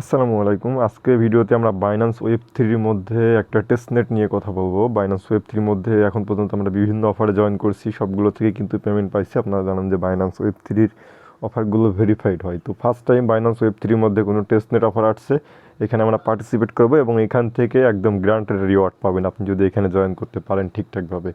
আসসালামু আলাইকুম। আজকে ভিডিওতে আমরা বাইন্যান্স ওয়েব থ্রির মধ্যে একটা টেস্টনেট নিয়ে কথা বলব। বাইন্যান্স ওয়েব থ্রির মধ্যে এখন পর্যন্ত আমরা বিভিন্ন অফারে জয়েন করছি। সবগুলো থেকে কিন্তু পেমেন্ট পাইছি। আপনারা জানেন যে বাইন্যান্স ওয়েব থ্রির অফারগুলো ভেরিফাইড হয়। তো ফার্স্ট টাইম বাইন্যান্স ওয়েব থ্রির মধ্যে কোনো টেস্টনেট অফার আসছে, এখানে আমরা পার্টিসিপেট করব এবং এখান থেকে একদম গ্রান্টেড রিওয়ার্ড পাবেন। আপনি যদি এখানে জয়েন করতে পারেন ঠিকঠাকভাবে।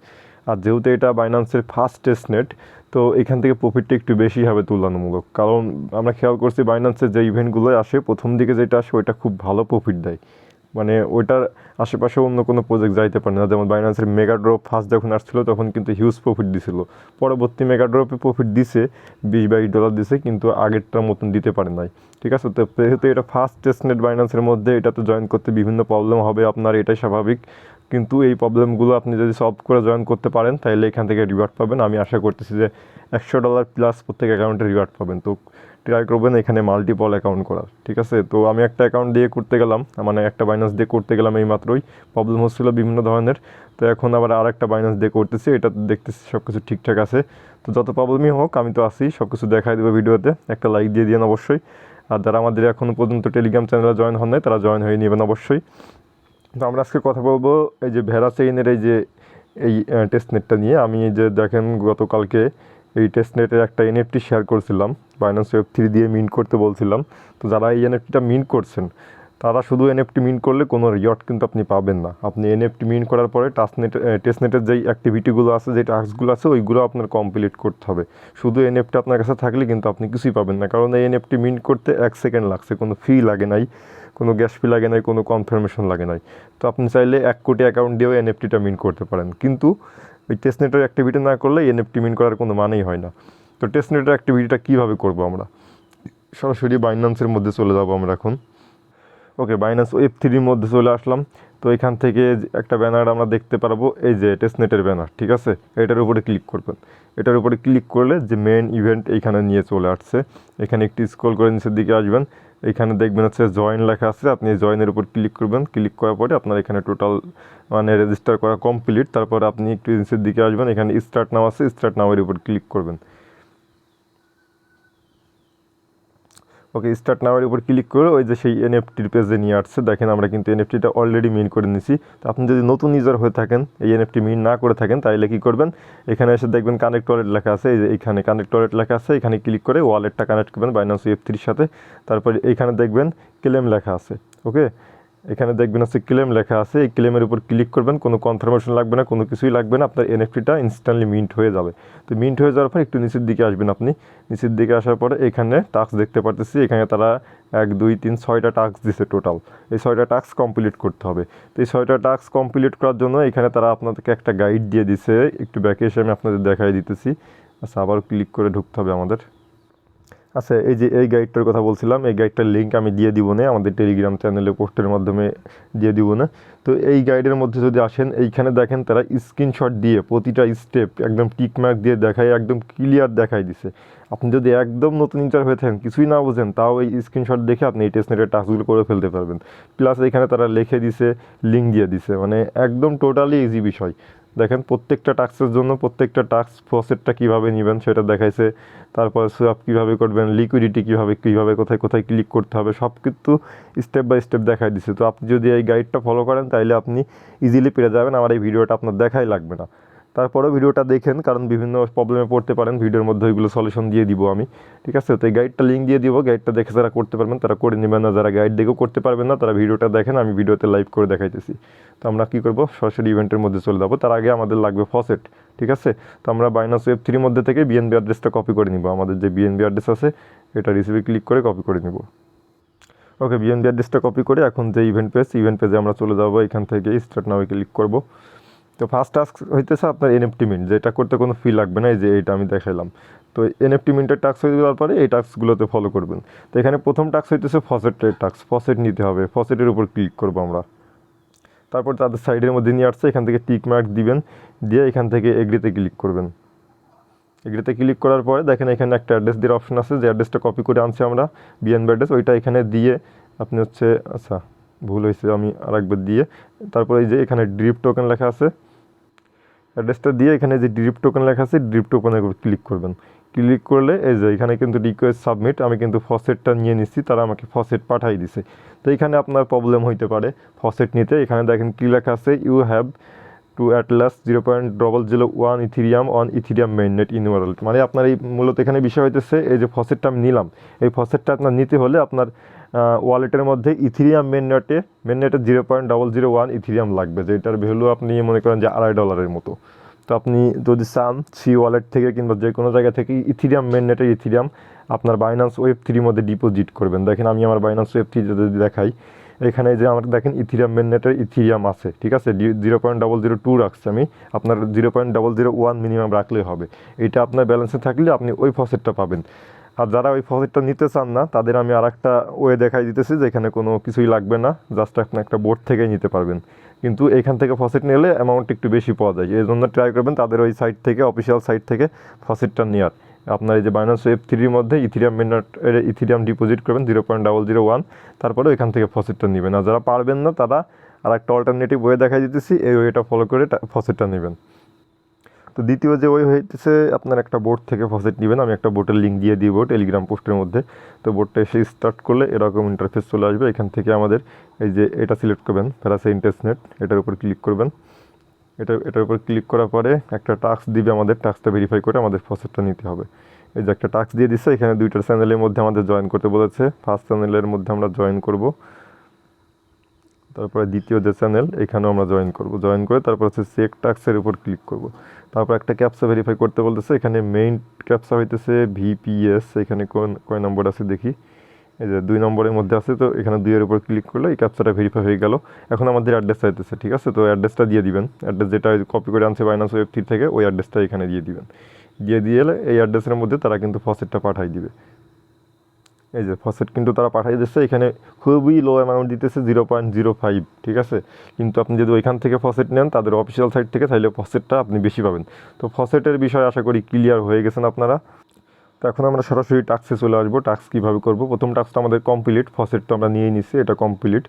আর যেহেতু এটা বাইন্যান্সের ফার্স্ট টেস্টনেট তো এখান থেকে প্রফিটটা একটু বেশি হবে তুলনামূলক। কারণ আমরা খেয়াল করছি বাইন্যান্সের যে ইভেন্টগুলো আসে, প্রথম দিকে যেটা আসে, ওইটা খুব ভালো প্রফিট দেয়। মানে ওইটার আশেপাশে অন্য কোনো প্রজেক্ট যাইতে পারে না। যেমন বাইন্যান্সের মেগা ড্রপ ফার্স্ট যখন আসছিল, তখন কিন্তু হিউজ প্রফিট দিছিল। পরবর্তী মেগা ড্রপে প্রফিট দিছে, বিশ বাইশ ডলার দিছে, কিন্তু আগেরটার মতন দিতে পারে নাই। ঠিক আছে? তো যেহেতু এটা ফার্স্ট টেস্টনেট বাইন্যান্সের মধ্যে এটাতে জয়েন করতে বিভিন্ন প্রবলেম হবে আপনার, এটাই স্বাভাবিক। কিন্তু এই প্রবলেমগুলো আপনি যদি সলভ করে জয়েন করতে পারেন তাহলে এখান থেকে রিওয়ার্ড পাবেন। আমি আশা করতেছি যে একশো ডলার প্লাস প্রত্যেক অ্যাকাউন্টে রিওয়ার্ড পাবেন। তো ট্রাই করবেন এখানে মাল্টিপল অ্যাকাউন্ট করার, ঠিক আছে? তো আমি একটা অ্যাকাউন্ট দিয়ে করতে গেলাম মানে একটা বাইন্যান্স দিয়ে করতে গেলাম এই মাত্রই প্রবলেম হচ্ছিল বিভিন্ন ধরনের। তো এখন আবার আর একটা বাইন্যান্স দিয়ে করতেছি, এটা দেখতেছি সব কিছু ঠিকঠাক আছে। তো যত প্রবলেমই হোক, আমি তো আসি সব কিছু দেখাই দেবো ভিডিওতে। একটা লাইক দিয়ে দিন অবশ্যই। আর যারা আমাদের এখনও পর্যন্ত টেলিগ্রাম চ্যানেলে জয়েন হন নাই, তারা জয়েন হয়ে নেবেন অবশ্যই। তো আমরা আজকে কথা বলব এই যে ভেড়া চেইনের এই যে, এই টেস্টনেটটা নিয়ে। আমি যে দেখেন গতকালকে এই টেস্টনেটের একটা এনএফটি শেয়ার করছিলাম বাইন্যান্স ওয়েব থ্রি দিয়ে মিন্ট করতে বলছিলাম। তো যারা এই এনএফটিটা মিন্ট করছেন, তারা শুধু এনএফটি মিন্ট করলে কোনো রিওয়ার্ড কিন্তু আপনি পাবেন না। আপনি এনএফটি মিন্ট করার পরে টাস্টনেট টেস্টনেটের যেই অ্যাক্টিভিটিগুলো আছে যে টাস্কগুলো আছে, ওইগুলো আপনার কমপ্লিট করতে হবে। শুধু এনএফটি আপনার কাছে থাকলে কিন্তু আপনি কিছুই পাবেন না, কারণ এই এনএফটি মিন্ট করতে এক সেকেন্ড লাগছে, কোনো ফি লাগে নাই। কোনো গ্যাস ফি লাগে নাই, কোনো কনফার্মেশন লাগে নাই। তো আপনি চাইলে এক কোটি অ্যাকাউন্ট দিয়েও এনএফটিটা মিন করতে পারেন। কিন্তু ওই টেস্টনেটের অ্যাক্টিভিটি না করলে এনএফটি মিন করার কোনো মানেই হয় না। তো টেস্টনেটের অ্যাক্টিভিটিটা কীভাবে করব আমরা? সরাসরি বাইন্যান্সের মধ্যে চলে যাব আমরা এখন। ওকে বাইন্যান্স ওয়েব থ্রির মধ্যে চলে আসলাম। তো এখান থেকে একটা ব্যানার আমরা দেখতে পারব, এই যে টেস্টনেটের ব্যানার ঠিক আছে? এটার উপরে ক্লিক করবেন। এটার উপরে ক্লিক করলে যে মেন ইভেন্ট এইখানে নিয়ে চলে আসছে। এখানে একটি স্ক্রল করে নিচের দিকে আসবেন। এখানে দেখবেন হচ্ছে জয়েন লেখা আছে, আপনি জয়েনের উপর ক্লিক করবেন ক্লিক করার পরে আপনার এখানে টোটাল মানে রেজিস্টার করা কমপ্লিট তারপর আপনি একটু নিচের দিকে আসবেন, এখানে স্টার্ট নাও আছে স্টার্ট নামের উপর ক্লিক করবেন। ওকে স্টার্ট নামের উপর ক্লিক করে ওই যে সেই এনএফটির পেজে নিয়ে আসছে। দেখেন আমরা কিন্তু এনএফটিটা অলরেডি মিন করে নিছি। তো আপনি যদি নতুন ইউজার হয়ে থাকেন, এই এনএফটি মিন না করে থাকেন, তাহলে কী করবেন? এখানে এসে দেখবেন কানেক্ট ওয়ালেট লেখা আছে। এই যে এখানে কানেক্ট ওয়ালেট লেখা আছে। এখানে ক্লিক করে ওয়ালেটটা কানেক্ট করবেন বাইনান্স এফ থ্রির সাথে। তারপরে এখানে দেখবেন ক্লেম লেখা আছে। ওকে এখানে দেখবেন হচ্ছে ক্লেম লেখা আছে। এই ক্লেমের উপর ক্লিক করবেন, কোনো কনফার্মেশন লাগবে না, কোনো কিছুই লাগবে না, আপনার এনএফটিটা ইনস্ট্যান্টলি মিন্ট হয়ে যাবে। তো মিন্ট হয়ে যাওয়ার পর একটু নিচের দিকে আসবেন আপনি। নিচের দিকে আসার পরে এখানে টাস্ক দেখতে পারতেছি, এখানে তারা এক, দুই, তিন, ছয়টা টাস্ক দিছে টোটাল এই ছয়টা টাস্ক কমপ্লিট করতে হবে। তো এই ছয়টা টাস্ক কমপ্লিট করার জন্য এখানে তারা আপনাদেরকে একটা গাইড দিয়ে দিছে। একটু ব্যাকে এসে আমি আপনাদের দেখাই দিতেছি। আচ্ছা আবার ক্লিক করে ঢুকতে হবে আমাদের। আচ্ছা এই যে এই গাইডটার কথা বলছিলাম, এই গাইডটার লিঙ্ক আমি দিয়ে দিব না, আমাদের টেলিগ্রাম চ্যানেলে পোস্টের মাধ্যমে দিয়ে দিব না। তো এই গাইডের মধ্যে যদি আসেন, এইখানে দেখেন তারা স্ক্রিনশট দিয়ে প্রতিটা স্টেপ একদম টিকমার্ক দিয়ে দেখায়, একদম ক্লিয়ার দেখায় দিছে। আপনি যদি একদম নতুন ইন্টার হয়ে থাকেন, কিছুই না বোঝেন, তাও এই স্ক্রিনশট দেখে আপনি এই টেস্টনেটের টাস্কগুলো করে ফেলতে পারবেন। প্লাস এখানে তারা লিখে দিছে লিঙ্ক দিয়ে দিছে মানে একদম টোটালি ইজি বিষয়। দেখেন, প্রত্যেকটা টাস্কের জন্য প্রত্যেকটা টাস্ক প্রসেসটা কীভাবে নেবেন সেটা দেখাইছে। তারপরে সুয়াপ কীভাবে করবেন লিকুইডিটি কীভাবে কীভাবে, কোথায় কোথায় ক্লিক করতে হবে, সব কিন্তু স্টেপ বাই স্টেপ দেখাই দিছে। তো আপনি যদি এই গাইডটা ফলো করেন তাহলে আপনি ইজিলি পেরে যাবেন। আমার এই ভিডিওটা আপনার দেখাই লাগবে না। তারপরেও ভিডিওটা দেখেন, কারণ বিভিন্ন প্রবলেমে পড়তে পারেন, ভিডিওর মধ্যে ওইগুলো সলিউশন দিয়ে দিব আমি। ঠিক আছে? তো এই গাইডটা লিঙ্ক দিয়ে দিব গাইডটা দেখে যারা করতে পারবেন, তারা করে নেবেন না যারা গাইড দেখেও করতে পারবেন না, তারা ভিডিওটা দেখেন, আমি ভিডিওতে লাইভ করে দেখাইতেছি। তো আমরা কী করব? সরাসরি ইভেন্টের মধ্যে চলে যাব। তার আগে আমাদের লাগবে ফসেট ঠিক আছে? তো আমরা বাইনাস ওয়েব থ্রির মধ্যে থেকে বিএনবি অ্যাড্রেসটা কপি করে নিব। আমাদের যে বিএনবি অ্যাড্রেস আছে, এটা রিসিভে ক্লিক করে কপি করে নিব। ওকে বিএনবি অ্যাড্রেসটা কপি করে এখন যে ইভেন্ট পেজ ইভেন্ট পেজে আমরা চলে যাব। এখান থেকে স্টার্ট নামে ক্লিক করব। তো ফার্স্ট টাস্ক হইতেছে আপনার এনএফটি মিন্ট যেটা করতে কোনো ফি লাগবে না, এই যে এইটা আমি দেখাইলাম। তো এনএফটি মিন্টের টাস্ক হয়ে যাওয়ার পরে এই টাস্কগুলোতে ফলো করবেন। তো এখানে প্রথম টাস্ক হইতেছে ফসেটের টাস্ক ফসেট নিতে হবে। ফসেটের উপর ক্লিক করব আমরা। তারপর তাদের সাইডের মধ্যে নিয়ে আসছে, এখান থেকে টিক মার্ক দিবেন, দিয়ে এখান থেকে এগ্রিতে ক্লিক করবেন। এগ্রিতে ক্লিক করার পরে দেখেন এখানে একটা অ্যাড্রেস দেওয়ার অপশন আছে, যে অ্যাড্রেসটা কপি করে আনছি আমরা বিএনবি অ্যাড্রেস ওইটা এখানে দিয়ে আপনি হচ্ছে আচ্ছা ভুল হয়েছে, আমি আরেকবার দিয়ে, তারপরে এই যে এখানে ড্রিপ টোকেন লেখা আছে অ্যাড্রেসটা দিয়ে এখানে যে ড্রিপ টোকেন লেখা আছে ড্রিপ উপর ক্লিক করবেন। ক্লিক করলে এই যে এখানে কিন্তু রিকোয়েস্ট সাবমিট আমি কিন্তু ফসেটটা নিয়ে নিচ্ছি, তারা আমাকে ফসেট পাঠাই দিছে। তো এখানে আপনার প্রবলেম হইতে পারে ফসেট নিতে। এখানে দেখেন কী লেখা আছে you have to at least zero point double zero one Ethereum on Ethereum mainnet in world মানে আপনার এই মূলত এখানে বিষয় হইতেছে, এই যে ফসেটটা আমি নিলাম, এই ফসেটটা আপনার নিতে হলে আপনার ওয়ালেটের মধ্যে ইথিরিয়াম মেননেটে মেননেটে zero point double zero one Ethereum লাগবে, যেটার ভ্যালু আপনি মনে করেন যে আড়াই ডলারের মতো। তো আপনি যদি চান সি ওয়ালেট থেকে কিংবা যে কোনো জায়গা থেকে ইথিরিয়াম মেন মেননেটের ইথিরিয়াম আপনার বাইনান্স ওয়েব থ্রির মধ্যে ডিপোজিট করবেন। দেখেন আমি আমার বাইনান্স ওয়েব থ্রি যদি দেখাই, এখানে যে আমার দেখেন ইথিরিয়াম মেননেটের ইথিরিয়াম আছে, ঠিক আছে? Zero point double zero two রাখছি আমি, আপনার zero point double zero one minimum রাখলেই হবে। এটা আপনার ব্যালেন্সে থাকলে আপনি ওই ফসেটটা পাবেন। আর যারা ওই ফসেটটা নিতে চান না, তাদের আমি আর একটা ওয়ে দেখাই দিতেছি যেখানে কোনো কিছুই লাগবে না জাস্ট আপনি একটা বোর্ড থেকেই নিতে পারবেন। কিন্তু এখান থেকে ফসেট নিলে অ্যামাউন্ট একটু বেশি পাওয়া যায়। এই জন্য ট্রাই করবেন তাদের ওই সাইট থেকে অফিসিয়াল সাইট থেকে ফসেটটা নেওয়ার আপনার এই যে বাইনান্স ওয়েব থ্রির মধ্যে ইথিরিয়াম মিনাট ইথিরিয়াম ডিপোজিট করবেন zero point double zero one তারপরে ওইখান থেকে ফসেটটা নেবেন। আর যারা পারবেন না, তারা আর একটা অল্টারনেটিভ ওয়ে দেখাই দিতেছি, এই ওয়েটা ফলো করে ফসেটটা নেবেন। তো দ্বিতীয় যে ওই হইতেছে, আপনার একটা বোর্ড থেকে ফসেট নেবেন। আমি একটা বোর্ডের লিঙ্ক দিয়ে দিব টেলিগ্রাম পোস্টের মধ্যে। তো বোর্ডটা এসে স্টার্ট করলে এরকম ইন্টারফেস চলে আসবে। এখান থেকে আমাদের এই যে এটা সিলেক্ট করবেন প্যারাসা ইন্টারনেট এটার উপর ক্লিক করবেন। এটা, এটার উপর ক্লিক করার পরে একটা টাস্ক দিবে আমাদের। টাস্কটা ভেরিফাই করে আমাদের ফসেটটা নিতে হবে। এই যে একটা টাস্ক দিয়ে দিচ্ছে এখানে দুইটা চ্যানেলের মধ্যে আমাদের জয়েন করতে বলেছে। ফার্স্ট চ্যানেলের মধ্যে আমরা জয়েন করব। তারপরে দ্বিতীয় যে চ্যানেল, এখানেও আমরা জয়েন করব। জয়েন করে তারপর হচ্ছে চেক টাক্সের উপর ক্লিক করব। তারপর একটা ক্যাপসা ভেরিফাই করতে বলতেছে, এখানে মেইন ক্যাপসা হইতেছে ভিপিএস এখানে কোন, কয় নম্বর আছে দেখি। এই যে দুই নম্বরের মধ্যে আছে, তো এখানে দুইয়ের উপর ক্লিক করলে এই ক্যাপচাটা ভেরিফাই হয়ে গেল। এখন আমাদের অ্যাড্রেস চাইতেছে, ঠিক আছে? তো অ্যাড্রেসটা দিয়ে দিবেন। অ্যাড্রেস যেটা কপি করে আনছে বাইনান্স ওয়েব থেকে, ওই অ্যাড্রেসটা এখানে দিয়ে দিবেন। দিয়ে দিয়ে এই অ্যাড্রেসের মধ্যে তারা কিন্তু ফসেটটা পাঠাই দিবে। এই যে ফসেট কিন্তু তারা পাঠিয়ে দিচ্ছে। এখানে খুবই লো অ্যামাউন্ট দিতেছে জিরো পয়েন্ট জিরো ফাইভ ঠিক আছে? কিন্তু আপনি যদি ওইখান থেকে ফসেট নেন, তাদের অফিসিয়াল সাইট থেকে তাহলে ফসেটটা আপনি বেশি পাবেন। তো ফসেটের বিষয়ে আশা করি ক্লিয়ার হয়ে গেছেন আপনারা। তো এখন আমরা সরাসরি টাক্সে চলে আসব। টাক্স কীভাবে করব? প্রথম টাক্সটা আমাদের কমপ্লিট ফসেট তো আমরা নিয়েই নিচ্ছি, এটা কমপ্লিট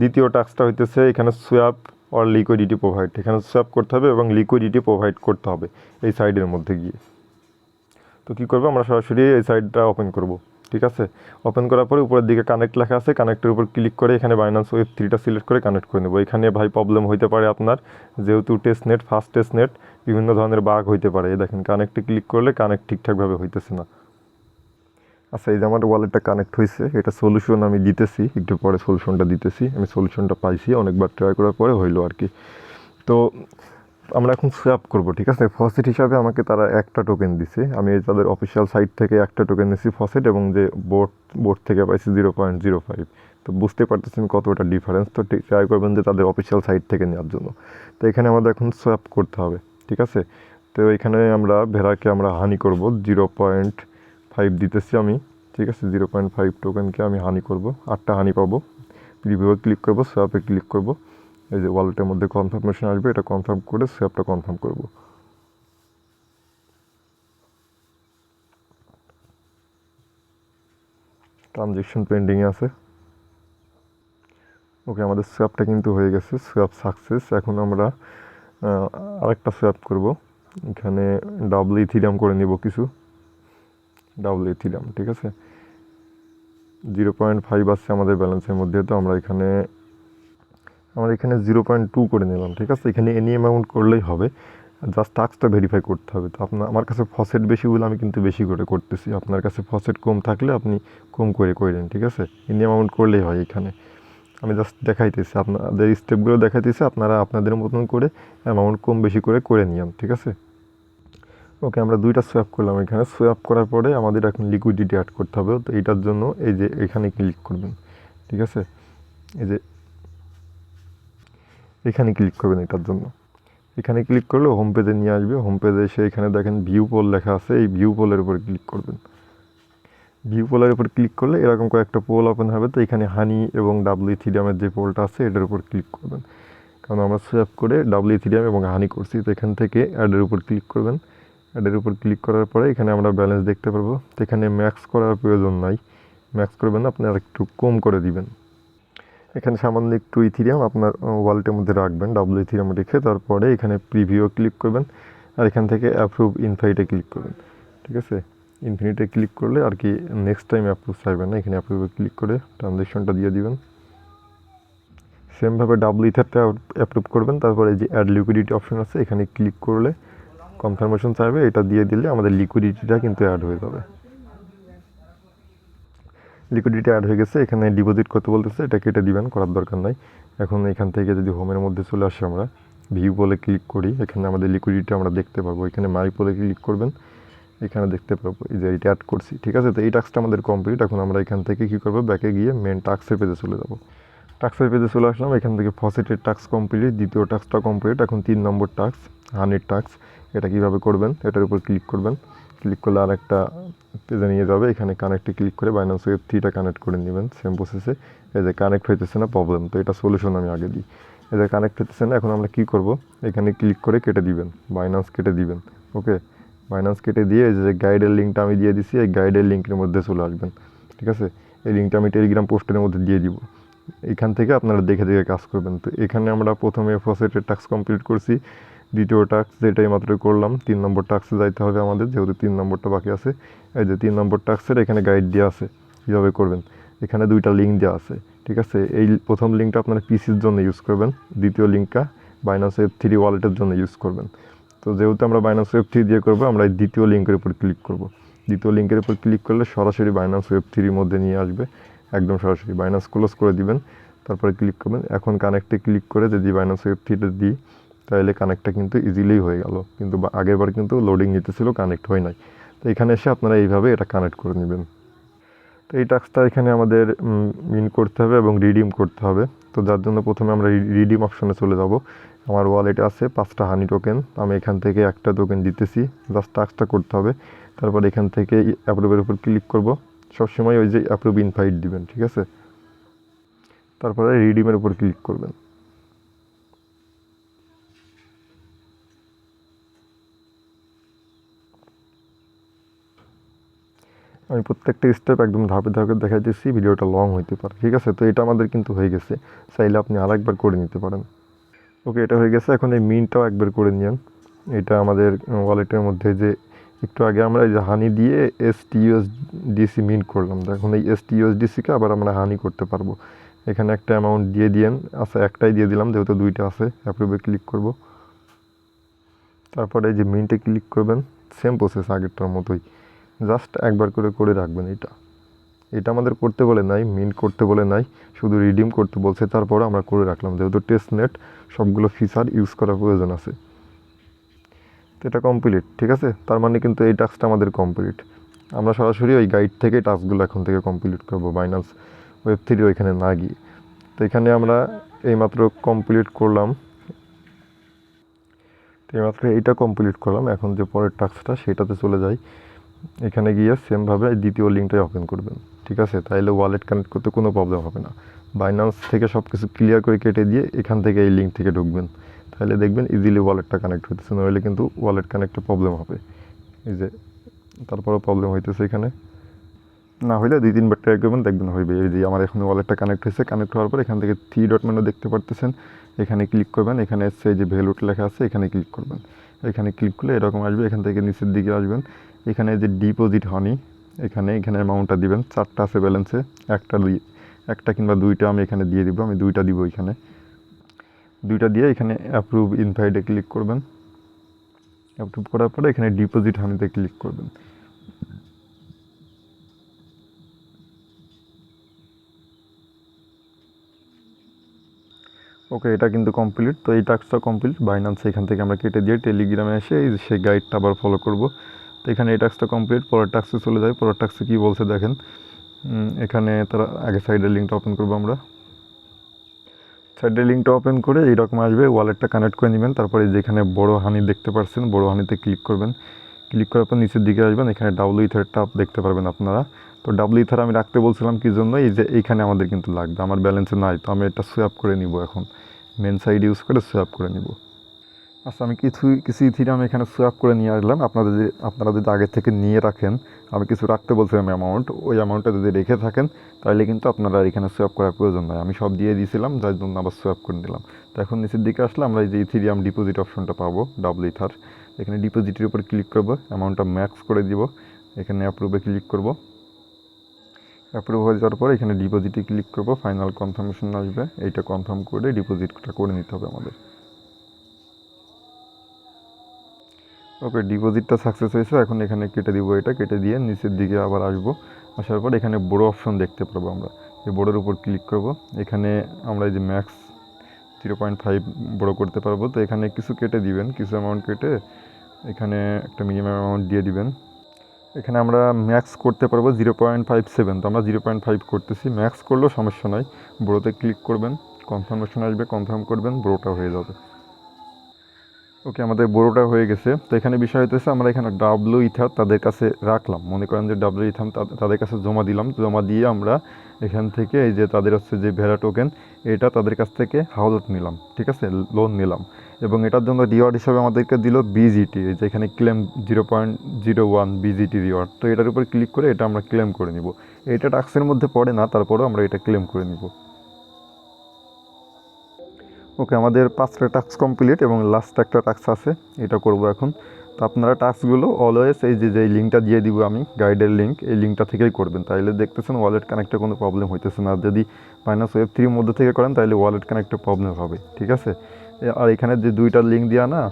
দ্বিতীয় টাক্সটা হইতেছে এখানে সোয়াপ অর লিকুইডিটি প্রোভাইড এখানে সোয়াপ করতে হবে এবং লিকুইডিটি প্রোভাইড করতে হবে এই সাইডের মধ্যে গিয়ে। তো কী করব? আমরা সরাসরি এই সাইডটা ওপেন করব। ঠিক আছে? ওপেন করার পরে উপরের দিকে কানেক্ট লেখা আছে কানেক্টের উপর ক্লিক করে এখানে বাইনান্স ওয়েব থ্রিটা সিলেক্ট করে কানেক্ট করে নেব। এখানে ভাই প্রবলেম হইতে পারে আপনার, যেহেতু testnet first testnet বিভিন্ন ধরনের বাগ হইতে পারে। এই দেখেন কানেক্টে ক্লিক করলে কানেক্ট ঠিকঠাকভাবে হইতেছে না। আচ্ছা এই যে আমার ওয়ালেটটা কানেক্ট হয়েছে এটা সলিউশন আমি দিতেছি, একটু পরে সলিউশনটা দিতেছি। আমি সলিউশনটা পাইছি, অনেকবার ট্রাই করার পরে হইল আর কি। তো আমরা এখন সোয়াপ করব, ঠিক আছে? ফসেট হিসাবে আমাকে তারা একটা টোকেন দিছে। আমি তাদের অফিসিয়াল সাইট থেকে একটা টোকেন নিয়েছি ফসেট এবং যে বোর্ড বোর্ড থেকে পাইছি জিরো পয়েন্ট জিরো ফাইভ তো বুঝতে পারতেছেন কতটা ডিফারেন্স তো ট্রাই করবেন যে তাদের অফিসিয়াল সাইট থেকে নেওয়ার জন্য। তো এখানে আমাদের এখন সোয়াপ করতে হবে, ঠিক আছে? তো এখানে আমরা ভেড়াকে আমরা হানি করব। জিরো পয়েন্ট ফাইভ দিতেছি আমি, ঠিক আছে? জিরো পয়েন্ট ফাইভ টোকেনকে আমি হানি করব। আটটা হানি পাবো। প্রিভিউয়ে ক্লিক করব সোয়াপে ক্লিক করব। এই যে ওয়ালেটের মধ্যে কনফার্মেশন আসবে, এটা কনফার্ম করে সোয়াপটা কনফার্ম করব। ট্রানজেকশন পেন্ডিংয়ে আছে। ওকে আমাদের সোয়াপটা কিন্তু হয়ে গেছে সোয়াপ সাকসেস এখন আমরা আরেকটা সোয়াপ করব। এখানে ডাবল ইথিরিয়াম করে নিব কিছু। ডাবল ইথিরিয়াম ঠিক আছে? জিরো পয়েন্ট ফাইভ আসছে আমাদের ব্যালেন্সের মধ্যে, তো আমরা এখানে আমরা এখানে জিরো পয়েন্ট টু করে নিলাম, ঠিক আছে? এখানে এনি অ্যামাউন্ট করলেই হবে। জাস্ট টাক্সটা ভেরিফাই করতে হবে। তো আপনার আমার কাছে ফসেট বেশি বলে আমি কিন্তু বেশি করে করতেছি। আপনার কাছে ফসেট কম থাকলে আপনি কম করে করেন, ঠিক আছে? এনি অ্যামাউন্ট করলেই হয় এখানে। আমি জাস্ট দেখাইতেছি। আপনাদের স্টেপগুলো দেখাইতেছি। আপনারা আপনাদের মতন করে অ্যামাউন্ট কম বেশি করে করে নিয়াম ঠিক আছে? ওকে আমরা দুইটা সোয়াপ করলাম এখানে। সোয়াপ করার পরে আমাদের এখন লিকুইডিটি অ্যাড করতে হবে। তো এইটার জন্য এই যে এখানে ক্লিক করবেন, ঠিক আছে? এই যে এখানে ক্লিক করবেন এটার জন্য। এখানে ক্লিক করলে হোম পেজে নিয়ে আসবে। হোম পেজে এসে এখানে দেখেন ভিউ পোল লেখা আছে। এই ভিউ পোলের উপর ক্লিক করবেন। ভিউ পোলের উপর ক্লিক করলে এরকম কয়েকটা পোল ওপেন হবে। তো এখানে হানি এবং ডাব্লিউ থ্রিডিয়ামের যে পোলটা আছে, এটার উপর ক্লিক করবেন। কারণ আমরা সোয়াপ করে ডাব্লিউ থ্রিডিয়াম এবং হানি করছি। তো এখান থেকে অ্যাডের উপর ক্লিক করবেন। অ্যাডের উপর ক্লিক করার পরে এখানে আমরা ব্যালেন্স দেখতে পারব। তো এখানে ম্যাক্স করার প্রয়োজন নাই। ম্যাক্স করবেন আপনি আর একটু কম করে দিবেন। এখানে সামান্য একটু ইথিরিয়াম আপনার ওয়ালেটের মধ্যে রাখবেন ডাবল ইথিরিয়াম রেখে তারপরে এখানে প্রিভিউ ক্লিক করবেন আর এখান থেকে অ্যাপ্রুভ ইনফাইটে ক্লিক করবেন, ঠিক আছে? ইনফিনিটে ক্লিক করলে আর কি নেক্সট টাইম অ্যাপ্রুভ চাইবে না, এখানে অ্যাপ্রুভে ক্লিক করে ট্রানজ্যাকশনটা দিয়ে দিবেন। সেমভাবে ডাবল ইথারটা অ্যাপ্রুভ করবেন, তারপরে যে অ্যাড লিকুইডিটি অপশন আছে, এখানে ক্লিক করলে কনফার্মেশন চাইবে, এটা দিয়ে দিলে আমাদের লিকুইডিটিটা কিন্তু অ্যাড হয়ে যাবে। লিকুইডিটি অ্যাড হয়ে গেছে, এখানে ডিপোজিট করতে বলতেছে, এটা কেটে দিবেন, করার দরকার নাই। এখন এখান থেকে যদি হোমের মধ্যে চলে আসি আমরা ভিউ বলে ক্লিক করি, এখানে আমাদের লিকুইডিটি আমরা দেখতে পাবো। এখানে মাই বলে ক্লিক করবেন, এখানে দেখতে পাবো এই যে এটা অ্যাড করছি, ঠিক আছে? তো এই টাস্কটা আমাদের কমপ্লিট এখন আমরা এখান থেকে কী করব? ব্যাকে গিয়ে মেন টাস্কের পেজে চলে যাব। টাস্কের পেজে চলে আসলাম, এখান থেকে ফসেটের টাস্ক কমপ্লিট দ্বিতীয় টাস্কটা কমপ্লিট এখন তিন নম্বর টাস্ক হানির টাস্ক এটা কীভাবে করবেন? এটার উপর ক্লিক করবেন। ক্লিক করলে আর একটা পেজে নিয়ে যাবে। এখানে কানেক্টে ক্লিক করে বাইন্যান্স ওয়েব থ্রিটা কানেক্ট করে নেবেন। সেম প্রসেসে এই যে কানেক্ট হইতেছে না প্রবলেম তো এটা সলিউশন আমি আগে দিই। এই যে কানেক্ট হইতেছে না, এখন আমরা কী করব? এখানে ক্লিক করে কেটে দিবেন। বাইন্যান্স কেটে দিবেন। ওকে বাইন্যান্স কেটে দিয়ে এই যে গাইডের লিঙ্কটা আমি দিয়ে দিছি, এই গাইডের লিঙ্কের মধ্যে চলে আসবেন। ঠিক আছে? এই লিঙ্কটা আমি টেলিগ্রাম পোস্টের মধ্যে দিয়ে দিব। এখান থেকে আপনারা দেখে দেখে কাজ করবেন। তো এখানে আমরা প্রথমে ফসেটের টাস্ক কমপ্লিট করছি। দ্বিতীয় টাস্ক যেটাই মাত্র করলাম, তিন নম্বর টাস্কে যাইতে হবে আমাদের, যেহেতু তিন নম্বরটা বাকি আছে। এই যে তিন নম্বর টাস্কের এখানে গাইড দেওয়া আছে, কীভাবে করবেন। এখানে দুইটা লিঙ্ক দেওয়া আছে, ঠিক আছে? এই প্রথম লিঙ্কটা আপনারা পিসির জন্য ইউজ করবেন, দ্বিতীয় লিঙ্কটা বাইনান্স ওয়েব থ্রি ওয়ালেটের জন্য ইউজ করবেন। তো যেহেতু আমরা বাইনান্স ওয়েব থ্রি দিয়ে করব, আমরা এই দ্বিতীয় লিঙ্কের উপর ক্লিক করব। দ্বিতীয় লিঙ্কের উপর ক্লিক করলে সরাসরি বাইনান্স ওয়েব থ্রির মধ্যে নিয়ে আসবে, একদম সরাসরি বাইনান্স ক্লোজ করে দিবেন, তারপরে ক্লিক করবেন। এখন কানেক্টে ক্লিক করে যদি বাইনান্স ওয়েব থ্রিটা দিই তাহলে কানেক্টটা কিন্তু ইজিলি হয়ে গেল। কিন্তু আগেরবার কিন্তু লোডিং নিতেছিল কানেক্ট হয় নাই। তো এখানে এসে আপনারা এইভাবে এটা কানেক্ট করে নেবেন। তো এই টাস্কটা এখানে আমাদের মিন করতে হবে এবং রিডিম করতে হবে। তো যার জন্য প্রথমে আমরা রিডিম অপশনে চলে যাব। আমার ওয়ালেটে আছে পাঁচটা হানি টোকেন আমি এখান থেকে একটা টোকেন দিতেছি। জাস্ট টাস্কটা করতে হবে। তারপর এখান থেকে অ্যাপ্রুভের উপর ক্লিক করব। সবসময় ওই যে অ্যাপ্রুভ ইনভাইট দিবেন, ঠিক আছে? তারপরে রিডিমের উপর ক্লিক করবেন। আমি প্রত্যেকটা স্টেপ একদম ধাপে ধাপে দেখাইতেছি ভিডিওটা লং হইতে পারে, ঠিক আছে? তো এটা আমাদের কিন্তু হয়ে গেছে। চাইলে আপনি আরেকবার করে নিতে পারেন। ওকে এটা হয়ে গেছে। এখন এই মিনটাও একবার করে নিন এটা আমাদের ওয়ালেটের মধ্যে যে একটু আগে আমরা এই যে হানি দিয়ে এস ডিসি মিন করলাম। এখন এই এস ডিসিকে আবার আমরা হানি করতে পারব। এখানে একটা অ্যামাউন্ট দিয়ে দিয়েন। আচ্ছা একটাই দিয়ে দিলাম, যেহেতু দুইটা আছে অ্যাপ্রুভে ক্লিক করব। তারপরে এই যে মিনটে ক্লিক করবেন সেম প্রসেস আগেরটার মতোই। জাস্ট একবার করে করে রাখবেন এটা। এটা আমাদের করতে বলে নাই মিন করতে বলে নাই, শুধু রিডিম করতে বলছে, তারপরে আমরা করে রাখলাম। যেহেতু টেস্ট নেট সবগুলো ফিচার ইউজ করার প্রয়োজন আছে। তো এটা কমপ্লিট ঠিক আছে? তার মানে কিন্তু এই টাস্কটা আমাদের কমপ্লিট আমরা সরাসরি ওই গাইড থেকে টাস্কগুলো এখন থেকে কমপ্লিট করব বাইনান্স ওয়েব থ্রি ওইখানে না গিয়ে। তো এখানে আমরা এইমাত্র কমপ্লিট করলাম। তো এইমাত্র এইটা কমপ্লিট করলাম, এখন যে পরের টাস্কটা সেটাতে চলে যাই। এখানে গিয়ে সেমভাবে দ্বিতীয় লিঙ্কটাই ওপেন করবেন। ঠিক আছে? তাইলে ওয়ালেট কানেক্ট করতে কোনো প্রবলেম হবে না। বাইনান্স থেকে সব কিছু ক্লিয়ার করে কেটে দিয়ে এখান থেকে এই লিঙ্ক থেকে ঢুকবেন। তাহলে দেখবেন ইজিলি ওয়ালেটটা কানেক্ট হইতেছে। নইলে কিন্তু ওয়ালেট কানেক্টে প্রবলেম হবে। এই যে, তারপরেও প্রবলেম হইতেছে এখানে। না হইলে দুই, তিনবার ট্রাই করবেন, দেখবেন হইবে। এই যে আমার এখন ওয়ালেটটা কানেক্ট হয়েছে কানেক্ট হওয়ার পর এখান থেকে থ্রি ডট মেনু দেখতে পারতেছেন। এখানে ক্লিক করবেন। এখানে এসছে যে ভ্যালুট লেখা আছে, এখানে ক্লিক করবেন। এখানে ক্লিক করলে এরকম আসবে। এখান থেকে নিচের দিকে আসবেন। এখানে যে ডিপোজিট হনি এখানে এখানে অ্যামাউন্টটা দিবেন, চারটা আছে ব্যালেন্সে একটা দুই একটা কিংবা দুইটা আমি এখানে দিয়ে দিব, আমি দুইটা দিব এখানে। দুইটা দিয়ে এখানে অ্যাপ্রুভ ইনভাইটে ক্লিক করবেন। অ্যাপ্রুভ করার পরে এখানে ডিপোজিট হানিতে ক্লিক করবেন। ওকে এটা কিন্তু কমপ্লিট তো এই টাস্কটা কমপ্লিট বাইনান্স এখান থেকে আমরা কেটে দিয়ে টেলিগ্রামে এসে সেই গাইডটা আবার ফলো করব। তো এখানে এই টাস্কটা কমপ্লিট পরের টাস্কে চলে যায় পরের টাস্কে কী বলছে দেখেন। এখানে তারা আগে সাইডের লিঙ্কটা ওপেন করব আমরা। সাইডের লিঙ্কটা ওপেন করে এইরকম আসবে ওয়ালেটটা কানেক্ট করে নেবেন। তারপরে যেখানে বড় হানি দেখতে পাচ্ছেন বড় হানিতে ক্লিক করবেন। ক্লিক করার পর নিচের দিকে আসবেন, এখানে ডাব্লু ইথারটা দেখতে পারবেন আপনারা। তো ডাব্লু ইথার আমি রাখতে বলছিলাম কি জন্য? এই যে এইখানে আমাদের কিন্তু লাগবে, আমার ব্যালেন্সে নাই, তো আমি এটা সোয়াপ করে নিব এখন। মেন সাইড ইউজ করে সোয়াপ করে নিব। আচ্ছা আমি কিছু কিছু ইথিরাম এখানে সোয়াপ করে নিয়ে আসলাম। আপনারা যদি আপনারা যদি আগে থেকে নিয়ে রাখেন, আমি কিছু রাখতে বলছিলাম অ্যামাউন্ট ওই অ্যামাউন্টটা যদি রেখে থাকেন, তাহলে কিন্তু আপনারা এখানে সোয়াপ করার প্রয়োজন নয় আমি সব দিয়ে দিয়েছিলাম, যার জন্য আবার সোয়াপ করে নিলাম। তো এখন নিচের দিকে আসলে আমরা এই যে ইথিরিয়াম ডিপোজিট অপশনটা পাবো ডাবল ইথার এখানে ডিপোজিটের উপর ক্লিক করব অ্যামাউন্টটা ম্যাক্স করে দিব। এখানে অ্যাপ্রুভে ক্লিক করব। অ্যাপ্রুভ হয়ে যাওয়ার পর এখানে ডিপোজিটে ক্লিক করব ফাইনাল কনফার্মেশন আসবে। এইটা কনফার্ম করে ডিপোজিটটা করে নিতে হবে আমাদের। ওকে ডিপোজিটটা সাকসেস হয়েছে, এখন এখানে কেটে দিব এটা, কেটে দিয়ে নিচের দিকে আবার আসব। আসার পর এখানে বড় অপশন দেখতে পারব আমরা। এই বড়োর উপর ক্লিক করব। এখানে আমরা এই যে ম্যাক্স জিরো পয়েন্ট ফাইভ বড়ো করতে পারব। তো এখানে কিছু কেটে দিবেন, কিছু অ্যামাউন্ট কেটে এখানে একটা মিনিমাম অ্যামাউন্ট দিয়ে দিবেন। এখানে আমরা ম্যাক্স করতে পারব জিরো পয়েন্ট ফাইভ সেভেন। তো আমরা জিরো পয়েন্ট ফাইভ করতেছি। ম্যাক্স করলেও সমস্যা নয় বড়োতে ক্লিক করবেন কনফার্মেশন আসবে কনফার্ম করবেন বড়োটা হয়ে যাবে। ওকে, আমাদের বড়োটা হয়ে গেছে। তো এখানে বিষয় হইতেছে, আমরা এখানে ডাব্লু ইথার তাদের কাছে রাখলাম। মনে করেন যে ডাব্লু ইথাম তাদের কাছে জমা দিলাম। জমা দিয়ে আমরা এখান থেকে এই যে তাদের হচ্ছে যে ভেড়া টোকেন, এটা তাদের কাছ থেকে হাওলাত নিলাম, ঠিক আছে? লোন নিলাম। এবং এটার জন্য রিওয়ার্ড হিসাবে আমাদেরকে দিল বিজিটি এই যে এখানে claim zero point zero one BGT reward তো এটার উপর ক্লিক করে এটা আমরা ক্লেম করে নিব। এটা টাক্সের মধ্যে পড়ে না, তারপরেও আমরা এটা ক্লেম করে নিব। ওকে, আমাদের পাঁচটা টাস্ক কমপ্লিট এবং লাস্ট একটা টাস্ক আছে, এটা করব এখন। তো আপনারা টাস্কগুলো অলওয়েজ এই যে যে লিঙ্কটা দিয়ে দিব আমি গাইডের লিঙ্ক এই লিঙ্কটা থেকেই করবেন। তাইলে দেখতেছেন ওয়ালেট কানেক্টে কোনো প্রবলেম হইতেছে না। যদি মাইনাস ওয়েব থ্রির মধ্যে থেকে করেন তাহলে ওয়ালেট কানেক্টে প্রবলেম হবে, ঠিক আছে? আর এখানে যে দুইটা লিঙ্ক দেওয়া না,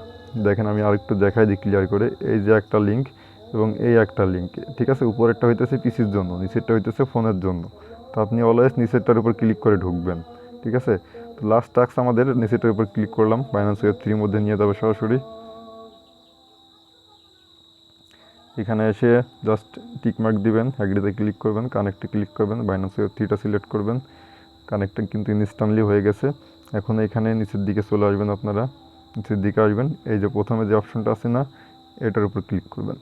দেখেন আমি আরেকটু দেখাই দিই ক্লিয়ার করে। এই যে একটা লিঙ্ক এবং এই একটা লিঙ্ক ঠিক আছে? উপরেরটা হইতেছে পিসির জন্য, নিচেরটা হইতেছে ফোনের জন্য। তো আপনি অলওয়েজ নিচেরটার উপর ক্লিক করে ঢুকবেন, ঠিক আছে? লাস্ট টাস্ক আমাদের নিচেটার উপর ক্লিক করলাম ফাইন্যান্স ওয়েব থ্রির মধ্যে নিয়ে যাবে সরাসরি। এখানে এসে জাস্ট টিকমার্ক দিবেন অ্যাগ্রিতে ক্লিক করবেন কানেক্টে ক্লিক করবেন বাইন্যান্স ওয়েব থ্রিটা সিলেক্ট করবেন কানেক্টটা কিন্তু ইনস্ট্যান্টলি হয়ে গেছে। এখন এখানে নিচের দিকে চলে আসবেন আপনারা, নিচের দিকে আসবেন, এই যে প্রথমে যে অপশনটা আছে না, এটার উপর ক্লিক করবেন।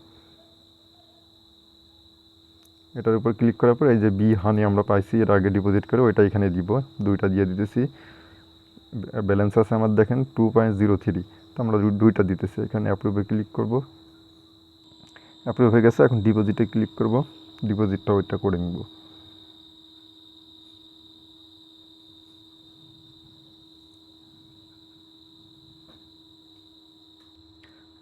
এটার উপর ক্লিক করার পর এই যে বি হানি আমরা পাইছি, এর আগে ডিপোজিট করে ওইটা এখানে দিব, দুইটা দিয়ে দিতেছি। ব্যালেন্স আছে আমার দেখেন টু পয়েন্ট জিরো থ্রি তো আমরা দুইটা দিতেছি, এখানে অ্যাপ্রুভে ক্লিক করব। অ্যাপ্রুভ হয়ে গেছে, এখন ডিপোজিটে ক্লিক করব। ডিপোজিটটা ওইটা করে নিব।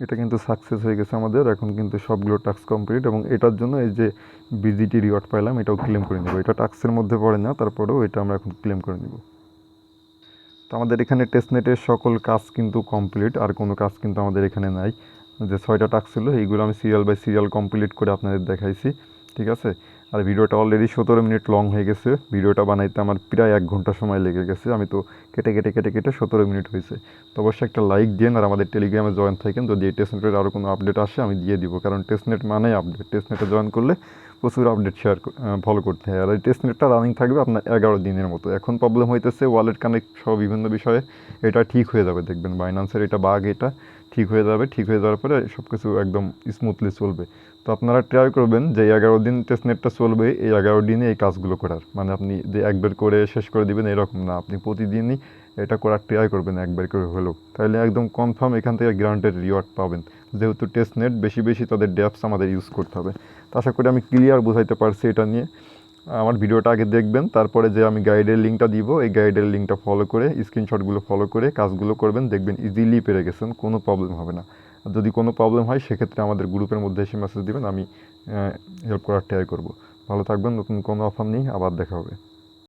এটা কিন্তু সাকসেস হয়ে গেছে আমাদের, এখন কিন্তু সবগুলো টাস্ক কমপ্লিট এবং এটার জন্য এই যে বিজিটি রিওয়ার্ড পাইলাম, এটাও ক্লেম করে নেব। এটা টাস্কের মধ্যে পড়ে না, তারপরেও এটা আমরা এখন ক্লেম করে নেব। তো আমাদের এখানে টেস্টনেটের সকল কাজ কিন্তু কমপ্লিট আর কোনো কাজ কিন্তু আমাদের এখানে নাই। যে ছয়টা টাস্ক ছিল, এইগুলো আমি সিরিয়াল বাই সিরিয়াল কমপ্লিট করে আপনাদের দেখাইছি, ঠিক আছে? আর ভিডিওটা অলরেডি সতেরো মিনিট লং হয়ে গেছে। ভিডিওটা বানাইতে আমার প্রায় এক ঘণ্টা সময় লেগে গেছে। আমি তো কেটে কেটে কেটে কেটে সতেরো মিনিট হয়েছে। তো অবশ্যই একটা লাইক দিন আর আমাদের টেলিগ্রামে জয়েন থাকেন। যদি এই টেস্টনেটের আরও কোনো আপডেট আসে, আমি দিয়ে দিব। কারণ টেস্টনেট মানেই আপডেট টেস্টনেটে জয়েন করলে প্রচুর আপডেট শেয়ার ফলো করতে হয়। আর এই টেস্ট নেটটা রানিং থাকবে আপনার এগারো দিনের মতো। এখন প্রবলেম হইতেছে ওয়ালেট কানেক্ট সহ বিভিন্ন বিষয়ে। এটা ঠিক হয়ে যাবে, দেখবেন। বাইন্যান্সের এটা বাঘ এটা ঠিক হয়ে যাবে। ঠিক হয়ে যাওয়ার পরে সব কিছু একদম স্মুথলি চলবে। তো আপনারা ট্রাই করবেন যে এগারো দিন টেস্ট নেটটা চলবে, এই এগারো দিনে এই কাজগুলো করার। মানে আপনি যে একবার করে শেষ করে দিবেন, এরকম না। আপনি প্রতিদিনই এটা করার ট্রাই করবেন একবার করে হলেও। তাহলে একদম কনফার্ম এখান থেকে গ্রান্টেড রিওয়ার্ড পাবেন। যেহেতু টেস্ট নেট বেশি বেশি তাদের ড্যাপস আমাদের ইউজ করতে হবে। তো আশা করি আমি ক্লিয়ার বোঝাইতে পারছি এটা নিয়ে। আমার ভিডিওটা আগে দেখবেন, তারপরে যে আমি গাইডের লিঙ্কটা দিব, এই গাইডের লিঙ্কটা ফলো করে স্ক্রিনশটগুলো ফলো করে কাজগুলো করবেন, দেখবেন ইজিলি পেরে গেছেন, কোনো প্রবলেম হবে না। যদি কোনো প্রবলেম হয়, সেক্ষেত্রে আমাদের গ্রুপের মধ্যে এসে মেসেজ দেবেন, আমি হেল্প করার ট্রাই করব। ভালো থাকবেন, নতুন কোনো অফার নেই, আবার দেখা হবে।